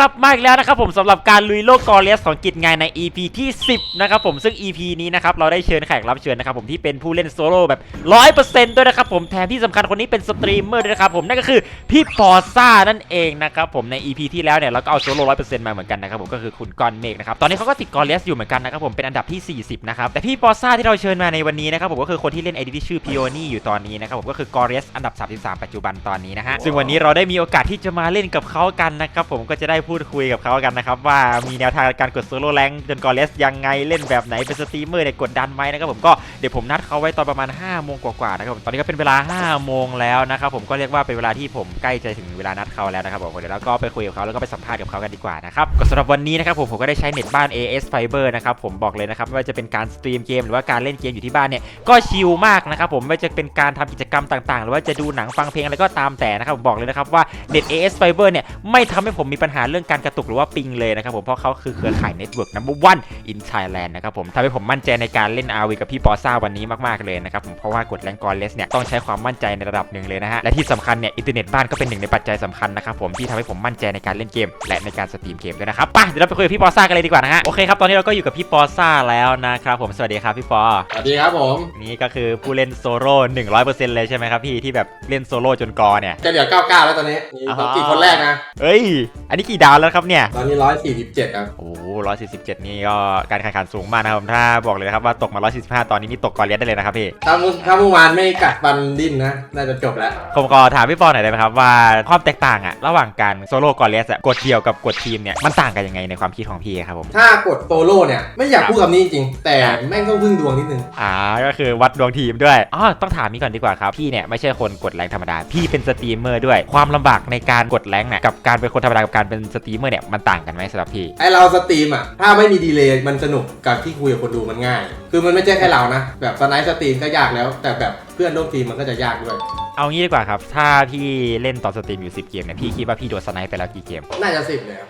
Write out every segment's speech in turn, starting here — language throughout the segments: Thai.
กลับมาอีกแล้วนะครับผมสำหรับการลุยโลกกอเลียสของกิจงานใน EP ที่ 10 นะครับผมซึ่ง EP นี้นะครับเราได้เชิญแขกรับเชิญนะครับผมที่เป็นผู้เล่นโซโล่แบบ 100%ด้วยนะครับผมแถมที่สำคัญคนนี้เป็นสตรีมเมอร์ด้วยนะครับผมนั่นก็คือพี่ปอซ่านั่นเองนะครับผมใน EP ที่แล้วเนี่ยเราก็เอาโซโล่100%มาเหมือนกันนะครับผมก็คือคุณกอนเมกนะครับตอนนี้เขาก็ติดกอเลียสอยู่เหมือนกันนะครับผมเป็นอันดับที่ 40 นะครับแต่พี่ปอซ่าที่เราเชิญมาในวันนี้นะครับผมก็คือคนที่เล่นไอดีที่ชื่อพิโอนี่อยู่ตอนนี้นะครับผมก็คือกอเลียสอันดับ 33 ปัจจุบันตอนนี้นะฮะซึ่งวันนี้เราได้มีโอกาสที่จะมาเล่นกับเขากันนะครับผมก็จะได้พูดคุยกับเขากันนะครับ ว่ามีแนวทางการกดโซโล่แรงจนกอเลสยังไงเล่นแบบไหนเป็นสตรีมเมอร์เนี่ยกดดันไหมนะครับผมก็เดี๋ยวผมนัดเขาไว้ตอนประมาณ5โมงกว่าๆนะครับตอนนี้ก็เป็นเวลา5โมงแล้วนะครับผมก็เรียกว่าเป็นเวลาที่ผมใกล้จะถึงเวลานัดเขาแล้วนะครับผมเดี๋ยวเราก็ไปคุยกับเขาแล้วก็ไปสัมภาษณ์กับเขากันดีกว่านะครับก็สำหรับวันนี้นะครับผมผมก็ได้ใช้เน็ตบ้าน AS Fiber นะครับผมบอกเลยนะครับไม่ว่าจะเป็นการสตรีมเกมหรือว่าการเล่นเกมอยู่ที่บ้านเนี่ยก็ชิลมากนะครับผมไม่ว่าจะเป็นการทำกิจกรรมต่างๆ หรือว่าจะดูหนังฟังเพลงอะไรก็ตามแต่นะครับผมบอกเลยนะครับว่าเน็ต AS Fiber เนี่ยไม่ทำให้ผมมีปัญหาเรื่องการกระตุกหรือว่าปิงเลยนะครับผมเพราะเขาคือเครือข่ายเน็ตเวิร์ก number one in Thailand นะครับผมทำให้ผมมั่นใจในการเล่น RV กับพี่ปอซ่าวันนี้มากๆเลยนะครับผมเพราะว่ากดแรงกอเลสเนี่ยต้องใช้ความมั่นใจในระดับหนึ่งเลยนะฮะและที่สำคัญเนี่ยอินเทอร์เน็ตบ้านก็เป็นหนึ่งในปัจจัยสำคัญนะครับผมที่ทำให้ผมมั่นใจในการเล่นเกม และในการสตรีมเกมด้วยนะครับไปเดี๋ยวเราไปคุยกับพี่ปอซ่ากันเลยดีกว่านะฮะโอเคครับตอนนี้เราก็อยู่กับพี่ปอซ่าแล้วนะครับผมสวัสดีครับพี่ปอสวัสดีครับผมนี่ก็คือผู้เล่นโซโล่100%เลยใช่ไหมครับพี่ที่แบบเล่นโซโล่จนกอเนี่ยจะเหลือ99แล้วตอนนี้มีอ่าสฮะองกี่คนแรกนะเอ้ยอันนี้กี่ดาวแล้วครับเนี่ย ตอนนี้147ครับ โอ้ร้อยสี่สิบเจ็ดนี่ก็การแข่งขันสูงมากนะครับผมถ้าบอกเลยนะครับว่าตกมา145ตอนนี้นี่ตกกอเลียสได้เลยนะครับพี่ ถ้าเมื่อถ้าเมื่อวานไม่กัดฟันดิ้นนะ น่าจะจบแล้ว ผมก็ถามพี่ปอหน่อยได้ไหมครับว่าความแตกต่างอะระหว่างการโซโล่กอเลียสอะกดเดียวกับกดทีมเนี่ยมันต่างกันยังไงในความคิดของพี่ครับผม ถ้ากดโตโร่เนี่ยไม่อยากพูดคำนี้จริงๆแต่แม่งต้องพึ่งดวงนิดนึง อ่าก็คือวัดดวงทีมด้วยอ๋อต้องถามนี่ก่อนดีกว่าครับพี่เนี่ยไม่ใช่คนกดแรงธรรมดาพี่เป็นสตรีมเมอร์ด้วยความลำบากในการกดแรงเนี่ยกับการเป็นคนธรรมดากับการเป็นสตรีมเมอร์เนี่ยมันต่างกันไหมสำหรับพี่ ไอเราสตรีมอะ ถ้าไม่มีดีเลย์มันสนุกกับที่คุยกับคนดูมันง่าย คือมันไม่ใช่แค่เรานะ แบบสไนด์สตรีมก็ยากแล้ว แต่แบบเพื่อนร่วมทีมมันก็จะยากด้วย เอางี้ดีกว่าครับ ถ้าพี่เล่นตอนสตรีมอยู่ 10 เกมเนี่ยพี่คิดว่าพี่โดนสไนป์ไปแล้วกี่เกม น่าจะสิบแล้ว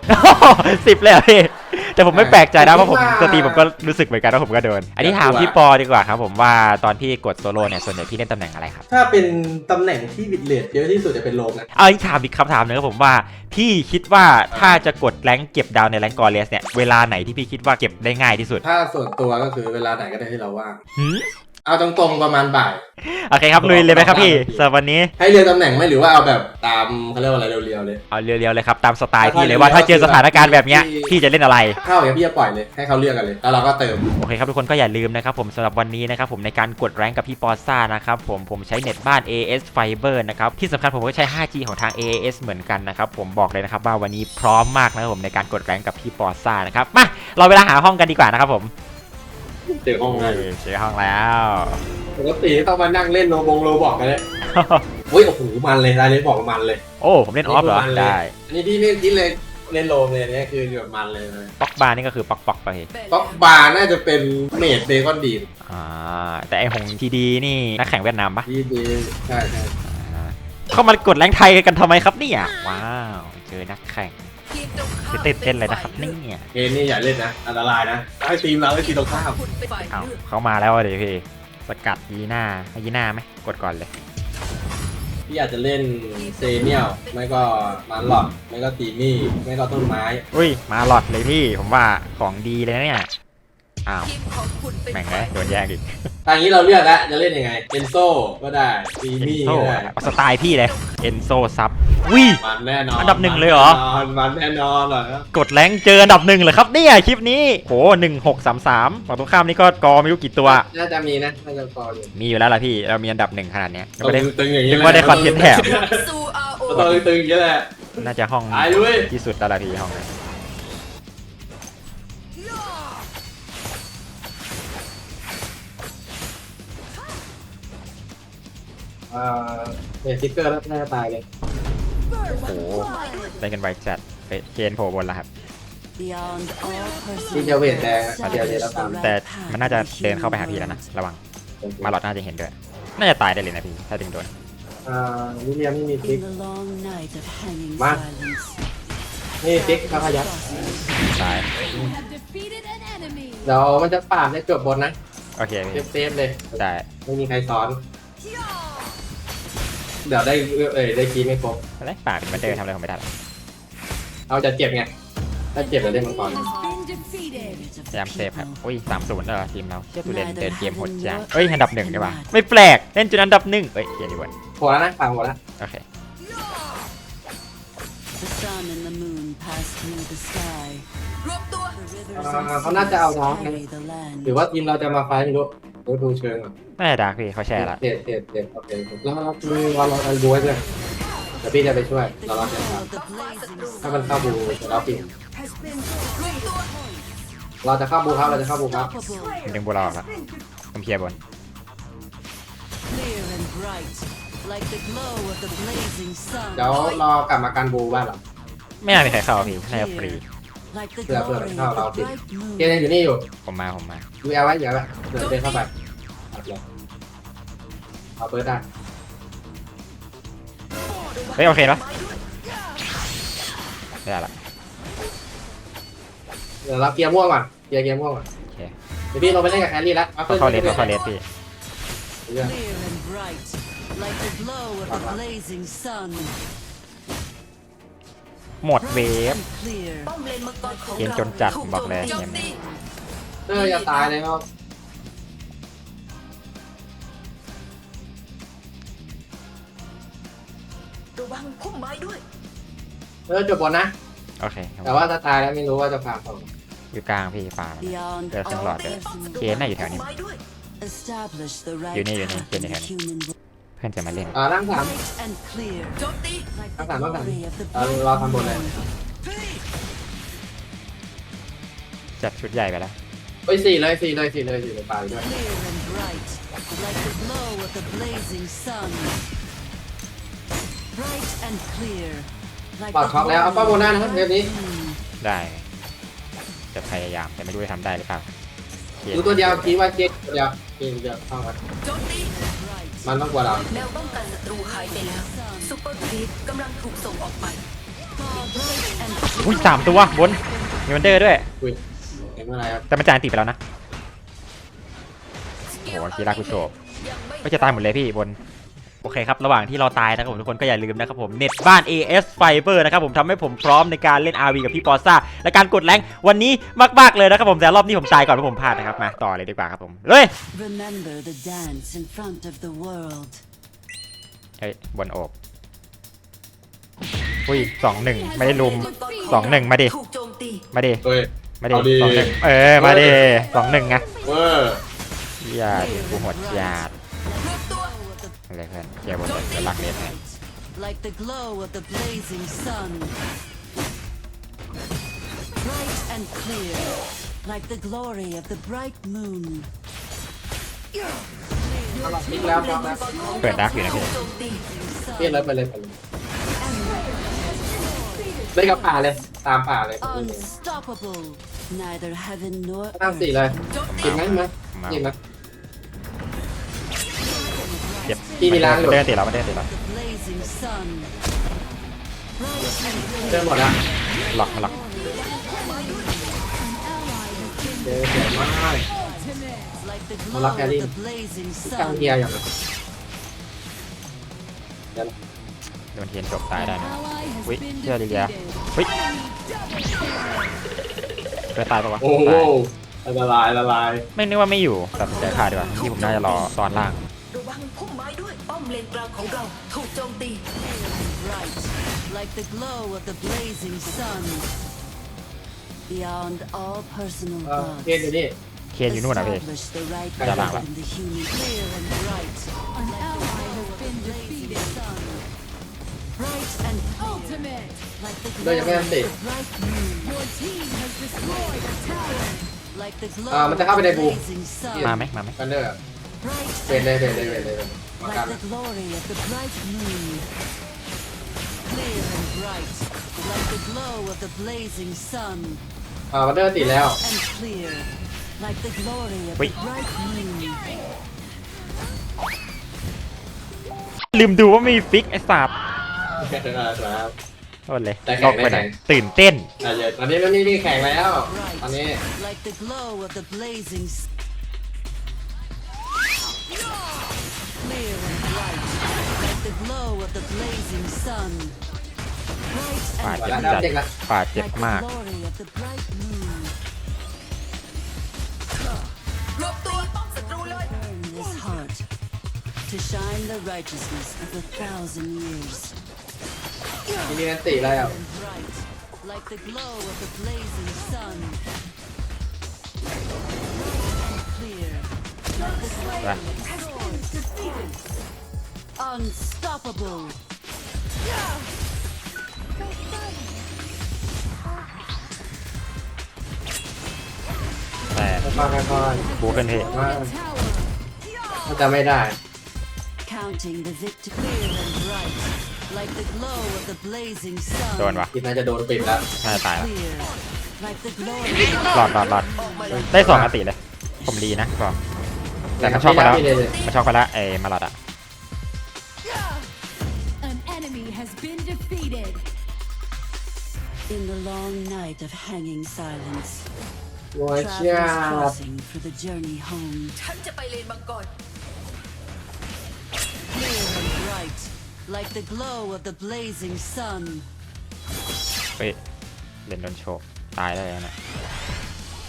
สิบเลยเหรอพี่ แต่ผมไม่แปลกใจนะเพราะผมคิดว่าสตรีมผมก็รู้สึกเหมือนกันว่าผมก็โดน อันนี้ถามกลัวพี่ปอดีกว่าครับผมว่าตอนพี่กดโซโล่เนี่ยส่วนใหญ่พี่เล่นตำแหน่งอะไรครับ ถ้าเป็นตำแหน่งที่บิดเลทเยอะที่สุดจะเป็นโลมนะ เอาอีกถามอีกคำถามหนึงครับผมว่าพี่คิดว่าถ้าจะกดแรงค์เก็บดาวในแรงค์กอร์เลสเนี่ยเวลาไหนที่พี่คิดว่าเก็บได้ง่ายที่สุดถ้าส่วนตัวก็คือเวลาไหนก็ได้ที่เราว่างหืม เอาตรงๆประมาณบ่าย โอเคครับลุยเลยไหมครับพี่สำหรับวันนี้ ให้เรียงตำแหน่งไหมหรือว่าเอาแบบตามเขาเรียกว่าอะไรเรียวๆเลย เอาเรียวๆเลยครับตามสไตล์พี่เลยถ้าว่าถ้าเจอเรียวๆสถานการณ์แบบเนี้ยที่พี่จะเล่นอะไร เข้าอย่างพี่จะปล่อยเลยให้เขาเลือกกันเลยแล้วเราก็เติม โอเคครับทุกคนก็อย่าลืมนะครับผมสำหรับวันนี้นะครับผมในการกดแรงค์กับพี่ปอซ่านะครับผมผมใช้เน็ตบ้าน AS Fiber นะครับที่สำคัญผมก็ใช้ 5G ของทาง AAS เหมือนกันนะครับผมบอกเลยนะครับว่าวันนี้พร้อมมากนะครับผมในการกดแรงค์กับพี่ปอซ่านะครับมาเราเวลาหาห้องกันดีกว่านะครับผม เจอห้องเอง่ายอเจอห้องแล้วปกติต้องมานั่งเล่นโลบงโลบอกกันเลยเฮ้ยโอ้โหมันเลยรายนี้บอกว่ามันเลย โอ้ผมเล่นออฟเหรอมันเลยได้อันนี้พี่ไม่คิดเลยเล่นโลมเลยเนี่ยคือแบบมันเลยนะป๊อกบาร์นี่ก็คือป๊อกป๊อกไปป๊อกบาร์น่าจะเป็นเมดเบคอนดีมอ่าแต่ไอหงทีดีนี่นักแข่งเวียดนามปะดีดีใช่ใช่อ่าเข้ามากดแรงค์ไทยกันทำไมครับเนี่ยว้าวเจอนักแข่ง ตื่นเต้นเลยนะครับเนี่ยเกมนี่อย่าเล่นนะอันตรายนะให้ทีมเราให้ทีมตรงข้ามเอาเขามาแล้วอะเดี๋ยวพี่สกัดยีหน้าให้ยีหน้าไหมกดก่อนเลย พี่อาจจะเล่นเซเนียลไม่ก็มันหลอดไม่ก็ตีมี่ไม่ก็ต้นไม้อุ้ยมาหลอดเลยพี่ผมว่าของดีเลยนะเนี่ยอ้าวแม่งเลยโดนแย่งอีก ทางนี้เราเลือกแล้วจะเล่นยังไงเอนโซก็ได้ตีเอนมี่โซก็ได้เอาสไตล์พี่เลยเอนโซซับวิมันแน่นอนอันดับหนึ่งเลยเหรอ มันมันแน่นอนเหรอครับกดแรงค์เจออันดับหนึ่งเลยครับเนี่ยคลิปนี้โหหนึ่งหกสามสามฝั่งตรงข้ามนี่ก็กอไม่รู้กี่ตัว น่าจะมีนะน่าจะพออยู่มีอยู่แล้วล่ะพี่เรามีอันดับหนึ่งขนาดเนี้ยต้ไม่ได้องตึงๆอย่างนี้นึกว่าได้คอนเทนต์แถมต้องตึงๆอย่างนี้แหละน่าจะห้องตายด้วย ที่สุดแล้วล่ะพี่ห้องนี้ อ่าเนี่ยสติ๊กเกอร์แล้วน่าจะตายเลยโอ้โหได้กันไวจัดไปเคนโผล่บนแล้วครับ ที่จะเวทแดงอะเดี๋ยวเดี๋ยวเราตามแต่มันน่าจะเดินเข้าไปหาพี่แล้วนะ ระวัง มาหลอดน่าจะเห็นด้วย น่าจะตายได้เลยนะพี่ ถ้าดึงโดนอ่าวิลเลียมนี่มีติ๊กมานี่ติ๊กพระพยัคฆ์ตาย เดี๋ยวมันจะปราบในจบบนนะโอเคเซพี่ฟเซฟๆเลย ได้ ไม่มีใครซ้อน เดี๋ยวได้เอ้ยได้คีย์ไม่ครบอะไรปากมันเดินทำอะไรผมไม่ได้หรอกเอาจะเจ็บไงถ้าเจ็บจะเล่นมังกร พยายามเซฟครับ อุ้ยสามศูนย์เหรอทีมเราเชี่ยตูเล่นเดินเกมโหดจังเอ้ยอันดับหนึ่งดีกว่าไม่แปลก เล่นจนอันดับหนึ่งเอ้ยเกียร์ดีกว่าพอแล้วนะฟังพอแล้วโอเค The sun and the moon pass through the sky. รวมตัว The อ่า rivers เขาน่าจะเอาน้องนะ carry the land. หรือว่าทีมเราจะมาไฟท์ไม่รู้ ดูดูเชิงอะน่าจะดาร์กพี่เขาแชร์ละเจ็บเจ็บเจ็บโอเคแล้วเราเราเราเราดูไว้ด้วยเดี๋ยวพี่จะไปช่วย The เราเราจะ glow ท of the blazing ำถ้ามันเข้าบูเราปิดรวมตัวเราจะเข้าบูครับเราจะเข้าบูครับ unstoppable, ดึงบุรออกละผมเคลียร์บน clear and bright, like the glow of the blazing sun. เดี๋ยวรอกลับมากันบูบ้านเราไม่น่ามีใครเข้าพี่น่าจะฟรี Like the เผื่อเผื่อ glory เข้า of เรา the ติด bright moon. เกมยังอยู่นี่อยู่ผมมาผมมาดูแอลไว้เดี๋ยวไว้เดินเดินเข้าไปเอาเลยเอาเปิดได้เฮ้ยโอเคปะได้ละเดี๋ยวเราเกียร์ม่วงก่อนเกียร์เกียร์ม่วงก่อนโอเคเดี๋ยวพี่ลงไปเล่นกับแครี่แล้วเขาเข้าเลสเขาเข้าเลสพี่เรื่อง Clear and bright, like the glow of the Uh-huh. blazing sun. หมดเวฟ And clear. ป้อมเลนมังกรของเกมเราจนจัดถูกบอกเลยโจมตีเอออย่าตายเลยครับระวังพุ่มไม้ด้วย เออจบบนนะ โอเคครับแต่ว่าถ้าตายแล้วไม่รู้ว่าจะผ่านต่ออยู่กลางพี่ฟาร์ม Beyond There's a all lot there. personal เกมน่าอยู่แถวนี้พุ่มไม้ด้วย Establish the right You need- you need- path you in need the help. human world. เพื่อนจะมาเล่นอ่านั่งสาม Bright and clear, โจมตี like Bác the làm, bác làm. glory of the Ờ, bright lo thăm bồn này. moon. จัดชุดใหญ่ไปแล้วเฮ้ยสี่เลยสี่เลยสี่เลยสี่เลยตายด้วย Clear and bright, like the glow of the blazing sun. Bright and clear, like ปอด the ช็อกแล้วเอาป้าโบน่านะครับเทปนี้ moon. ได้ จะพยายามแต่ไม่รู้จะทำได้หรือเปล่าโอคดูตัวเดียวคิดว่าเจ๊ตัวเดียวเจ๊ตัวเดียวเข้ามาโจมตี Bright มันต้องกลัวเราแนวป้องกันศัตรูหายไปแล้วซุปเปอร์ครีปกำลังถูกส่งออกไป bright and อุ้ยสามตัวบนมีวันเดอร์ด้วย อุ้ยเห็นอะไรครับแต่มันจานติดไปแล้วนะโอ้โหกีฬากุโชบยังไม่ก็จะตายหมดเลยพี่บน โอเคครับ ระหว่างที่เราตายนะครับผมทุกคนก็อย่าลืมนะครับผมเน็ตบ้าน AS Fiber นะครับผมทำให้ผมพร้อมในการเล่น RV กับพี่ปอซ่าและการกดแรงค์วันนี้มากๆเลยนะครับผมแต่รอบนี้ผมตายก่อนเพราะผมพลาดนะครับมาต่อเลยดีกว่าครับผมเลย Remember the dance in front of the world. เฮ้ยบนโอบอุ้ยสองหนึ่งไม่ได้ลุมสองหนึ่งมาดิถูกโจมตีมาดิเฮ้ย มาดิเอาดิ สองหนึ่งเออมาดิสองหนึ่งไงเวอร์อย่าดิกูหดยาดรวมตัว อะไรเพื่อนเคลียร์บนเลยจะลักเลสให้ Like the glow of the blazing sun. Bright and clear, like the glory of the bright moon. พลิกแล้วพร้อมแล้ว เปิดดักอยู่นะพี่โจมตีเปลี่ยนเลยไปเลยไปเลยเล่นกับป่าเลย ตามป่าเลย Unstoppable. Neither heaven nor ตั้งสี่ earth. เลยโจมกินไหมไหมมากินไหม พี่มีล้างอยู่มันเดินติดแล้วมันเดินติดแล้ว The blazing sun. Bright and เดิน clear. หมดแล้วหลอกมาหลอกเดินเสียมาก Like the Nó glow lắc of ra đi. the blazing กลาง sun. เกียร์อย่างนั้นโดนเทียนจบตายได้นะวิเชื่อลิเลียวิเพื่อตายปะวะโอ้โหตายละลายละลายไม่นึกว่าไม่อยู่ตัดสินใจพลาดดีกว่าที่ผมน่าจะรอตอนล่างระวังพุ่มไม้ด้วย ป้อมเลนกลางของเราถูกโจมตี Bright, like the glow of the blazing sun. Beyond all personal เออ gods. เกียร์อยู่นี่ เคนอยู่นู่นนะพี่ Establish the right Dạ vâng path ạ. in the human clear and bright. An ally has been defeated. Sun. Bright and ultimate. Like the Đây, glow cho các em of tỉ. the bright moon. Your team has destroyed a tower. Like the glow À, mình sẽเข้า of ไป the ในบู blazing sun. มาไหมมาไหม กันเดอร์ Bright เปลี่ยน and เลยเปลี่ยนเลยเปลี่ยน clear. เลยมากัน Like the glory of the bright moon. Clear and bright, like the glow of the blazing sun. อ่ากันเดอร์ติดแล้ว And clear, like the glory of Wait. the bright moon. ลืมดูว่ามีฟิกไอ้สัตว์แค่เท่านั้นแล้วโทษเลยแต่แข่ตกงไปไหนไม่แข่ง ตื่นเต้นอะเดี๋ยวตอนนี้มันไม่มีแข่งแล้ว ตอนนี้ Bright, like the glow of the blazing s- Clear and bright, like the glow of the blazing sun. ป่า Bright เจ็บ and แล้ว จัด เด็กละ ป่าเจ็บ like the มาก glory of the bright moon. รวบตัวป้องศัตรูเลย Burn this heart to shine the righteousness of a thousand years. ทีนี้นันติแล้ว And bright, like the glow of the blazing sun. Like the Right. flame of defeated. Unstoppable. แต่มาค่อยบูขึ้นพี่ๆมา The tower, ถ้าจะไม่ได้ counting the victory clear and bright, like the glow of the blazing sun. โดนวะคิดน่าจะโดนปิดแล้ว น่าจะตายละ Clear, like the glory รอดรอดรอดออกมาเลยได้สองอติเลย ผมดีนะก็ แต่มันช็อกไปแล้วไม่ได้เลยมันช็อกไปแล้วไอ้มาลอดอะ An enemy has been defeated. In the long night of hanging silence, โว้ยเชี่ย travelers crossing for the journey home, ฉันจะไปเลนมังกร clear and bright, like the glow of the blazing sun. เฮ้ยเล่นโดนโชกตายได้แล้วนะ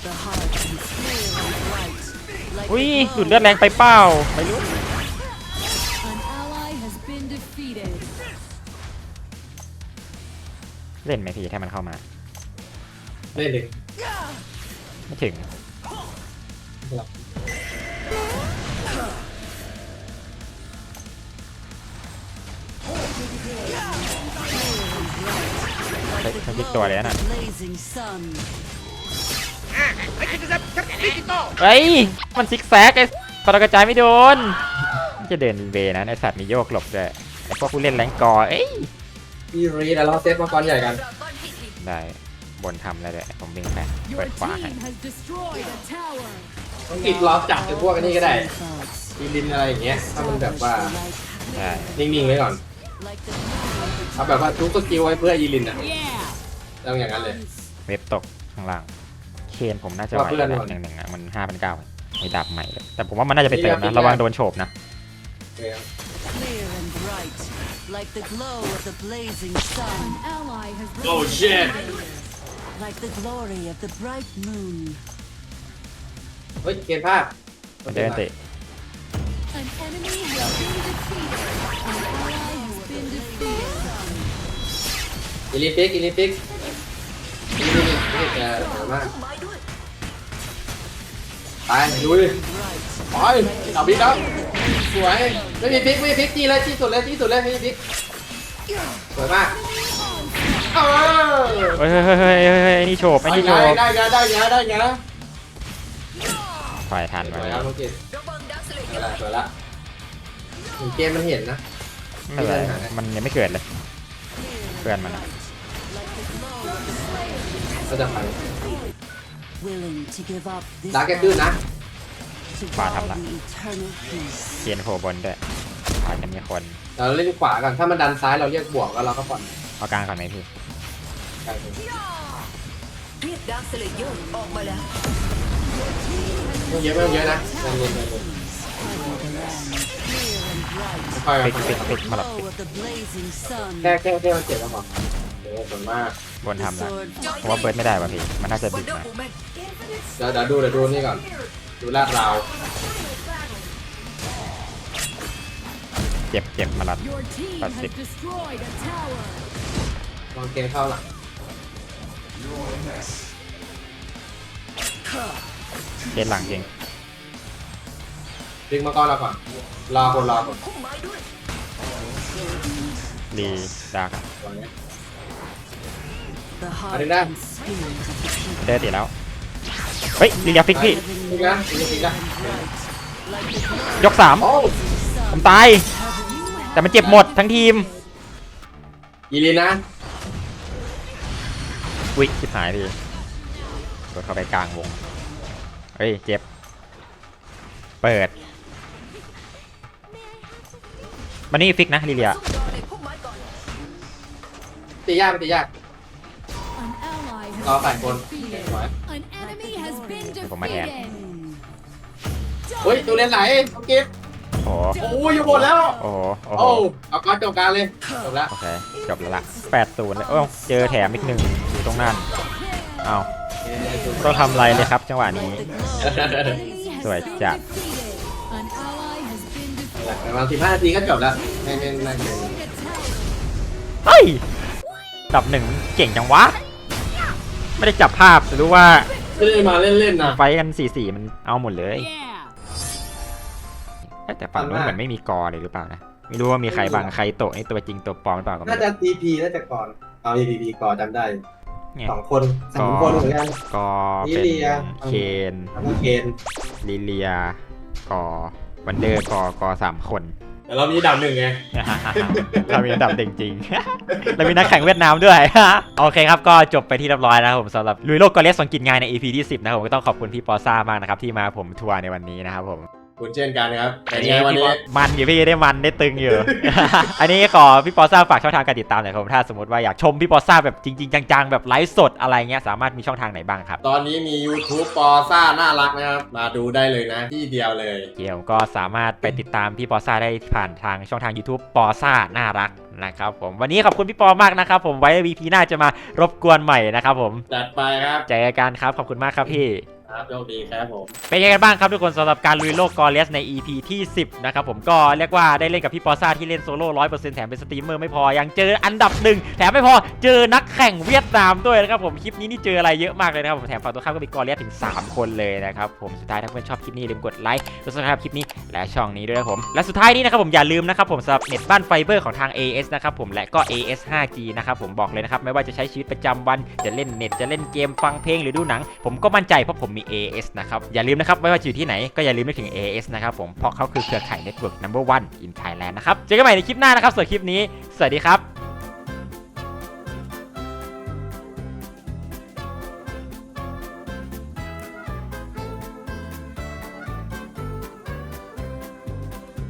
The heart is clear and bright, like อุ้ย the ดูด glow เลือดแรงไปเปล่าไม่รู้ An ally has been defeated. เล่นไหมพี่ถ้ามันเข้ามาเล่นดิไม่ถึงเฮ้ยมันยิกตัวเลยนะ Blazing sun. เฮ้ย มันซิกแซกไอ้ปรากระจายไม่โดนมันจะเดินเวนะไอสัตว์มีโยกหลบด้วยไอพวกผู้เล่นแรงกอเอ้ยพี่รีดแล้วเราเซตมังกรใหญ่กันเราต้อนพิธีได้ บนทำแล้วด้วยผมวิ่งไปเปิดขวาให้ has destroyed a tower. ต้องกิดล้อจับเป็นพวกอันนี้ก็ได้ Thoughts. ทีลินอะไรอย่างเงี้ย ถ้ามันแบบว่าใช่นิ่งๆไว้ก่อน Like the glow of the เอาแบบว่าทุกสกิลไว้เพื่อยีลินอะ Yeah. ต้องอย่างนั้นเลย เว็บตกข้างล่าง เคนผมน่าจะไหวว่าเพื่อน นะก่อนหนึ่งหนึ่งอะมันห้าพันเก้ามีดาบใหม่เลยแต่ผมว่ามันน่าจะไปเติมนะระวังโดนโฉบนะ Clear and bright, like the glow of the blazing sun. An ally has been Oh, shit. Like the glory of the bright moon. เฮ้ยเกณฑ์ภาพมันเดินเตะ An enemy has been defeated. An ally has been defeated. อีลิฟิกอีลิฟิกอีลิฟิกนี่จะสวยมากไม้ด้วย ไปลุย Bright, ไปเอาบิ๊กแล้วสวยไม่มีฟิกไม่มีฟิกจี้เลยจี้สุดเลยจี้สุดเลยไม่มีฟิกสวยมากเออเฮ้ยเฮ้ยเฮ้ยเฮ้ยเฮ้ยไอ้นี่โฉบไอ้นี่โฉได้บได้ได้ได้ได้ได้ได้ฝ่ายทันสมาวยแล้แล้ววน้องกิตระวังดักสเลเยสอวยร์ละสวยละถึงเกมมันเห็นนะ ไม่เป็นไรมันยังไม่เกิดเลย เพื่อนมันอะ like the glow of the flame. ก็จะไป Willing to give up this ดาร์กแกตื้นนะ to Bà guard thầm lặng. the eternal peace. เกียนโผล่บนด้วยอาจจะมีคนเราเล่นขวาก่อนถ้ามันดันซ้ายเราเรียกบวกแล้วเราก็ผ่อนเอากลางก่อนไหมพี่กลายเป็นเรียกดักสเลเยอร์ออกมาแล้วไม่เยอะไม่เยอะนะใจเย็นใจเย็น Cover the land, clear and bright. ค่อยปิดปิดปิดมาหลับ Glow ปิด of the blazing sun. แค่แค่แค่มันเจ็บแล้วหรอ เดี๋ยวส่วนมากบน The ทำแล้ว sword ผมว่าเบิร์ดไม่ได้ว่ะพี่ มันน่าจะวับินดเดอร์มาวูแมนเดี๋ยวเดี๋ยวดูเดี๋ยวดูนี่ก่อน ดูลาดราวเจ็บเจ็บมาลัด Your team has Plastic. destroyed a tower. ลองเกมเข้าหลังเกนหลังจริงดึงมาก่อนเราก่อนรอคนรอคนพุ่มไม้ด้วยรีดาร์กอะตอนนี้ The heart Arriba. and spirit of the people. เดินติดแล้ว เฮ้ยลีเลียฟิกพี่ Heaven นี่นะนี่นี่นะ bright, like the glow ยกสามโอ้ of the ผม sun. ตาย แต่มันเจ็บหมดทั้งทีม ยีรีนะวิชิบหายพี่โดนเข้าไปกลางวง เฮ้ย เจ็บ เปิด มันนี่ฟิกนะลีเลียสู้รอในพุ่มไม้ก่อนตียากไม่ตียาก An ally รอ has ใส่คน defeated. สวย An enemy has been ผมมาแทน defeated. เฮ้ยตูเล่นไหนน้องกิฟโอ้โอ้ยหมดแล้ว โอ้โหโอ้โหโอ้เอาก้อนจบการเลยจบแล้วโอเคจบแล้วละแปดศูนย์เลยโอ้ยเจอแถมอีกหนึ่งอยู่ตรงนั้นเอาต้องทำอะไรเลยครับ จังหวะนี้ สวยจัด An ally has been defeated. ประมาณสิบห้านาทีก็จบแล้วไม่ไม่ไม่เกินเฮ้ยดับหนึ่งเก่งจังวะ ไม่ได้จับภาพแต่รู้ว่าไม่ได้มาเล่นๆนะไฟท์กันสี่สี่มันเอาหมดเลย Yeah. เอ๊ะแต่ฝั่งนู้นเหมือนไม่มีกอเลยหรือเปล่านะ ไม่รู้ว่ามีใครบ้างใครโตะนี่ตัวจริงตัวปลอมหรือเปล่าก็ไม่น่ารู้จะ TP น่าจะก่อน เอา TP ก่อนจำได้เนี่ยสองคนสามคนเหมือนกัน กอลิเป็นเลีย เคนแล้วก็เคนลิเลียกอวันเดอร์กอกอสามคน แต่เรามีดาวหนึ่งไง เรามีอันดับจริง เรามีนักแข่งเวียดนามด้วย โอเคครับ ก็จบไปที่เรียบร้อยนะครับผมสำหรับลุยโลกกอเลสสองกินงานใน EP ที่ 10 นะครับผมก็ต้องขอบคุณพี่ปอซ่ามากนะครับที่มาผมทัวร์ในวันนี้นะครับผม คุณเช่นกันนะครับเป็นไงวันนี้มันอยู่พี่ได้มันได้ตึงอยู่ อันนี้ขอพี่ปอซ่าฝากช่องทางการติดตามหน่อยครับผมถ้าสมมติว่าอยากชมพี่ปอซ่าแบบจริง ๆ จังๆ แบบไลฟ์สดอะไรเงี้ยสามารถมีช่องทางไหนบ้างครับ ตอนนี้มี YouTube ปอซ่าน่ารักนะครับ มาดูได้เลยนะที่เดียวเลยเกี่ยวก็สามารถไปติดตามพี่ปอซ่าได้ผ่านทางช่องทาง YouTube ปอซ่าน่ารักนะครับผมวันนี้ขอบคุณพี่ปอมากนะครับผมไว้ VP หน้าจะมารบกวนใหม่นะครับผมจัดไปครับเจอกันครับขอบคุณมากครับพี่ ครับโชคดีครับผม เป็นยังไงบ้างครับทุกคนสำหรับการลุยโลกกอเลสใน EP ที่ 10 นะครับผมก็เรียกว่าได้เล่นกับพี่ปอซ่าที่เล่นโซโล่ร้อยเปอร์เซ็นต์แถมเป็นสตรีมเมอร์ไม่พอ ยังเจออันดับหนึ่งแถมไม่พอเจอนักแข่งเวียดนามด้วยนะครับผมคลิปนี้นี่เจออะไรเยอะมากเลยนะครับผมแถมฝั่งตัวข้ามก็มีกอเลสถึง 3 คนเลยนะครับผมสุดท้ายถ้าเพื่อนชอบคลิปนี้อย่าลืมกดไลค์กดซับสไครป์คลิปนี้และช่องนี้ด้วยนะครับผมและสุดท้ายนี้นะครับผมอย่าลืมนะครับผมสำหรับเน็ตบ้านไฟเบอร์ของทาง AS นะครับผมและก็ AS 5G นะครับผมบอกเลยนะครับไม่ว่าจะใช้ชีวิตประจำวันจะเล่นเน็ตจะเล่นเกมฟังเพลงหรือดูหนัง ผมก็มั่นใจเพราะผมมี AS นะครับ อย่าลืมนะครับไม่ว่าจะอยู่ที่ไหนก็อย่าลืมนึกถึง AS นะครับผมเพราะเขาคือเครือข่ายเน็ตเวิร์ก number one in Thailand นะครับ เจอกันใหม่ในคลิปหน้านะครับส่วนคลิปนี้ สวัสดีครับ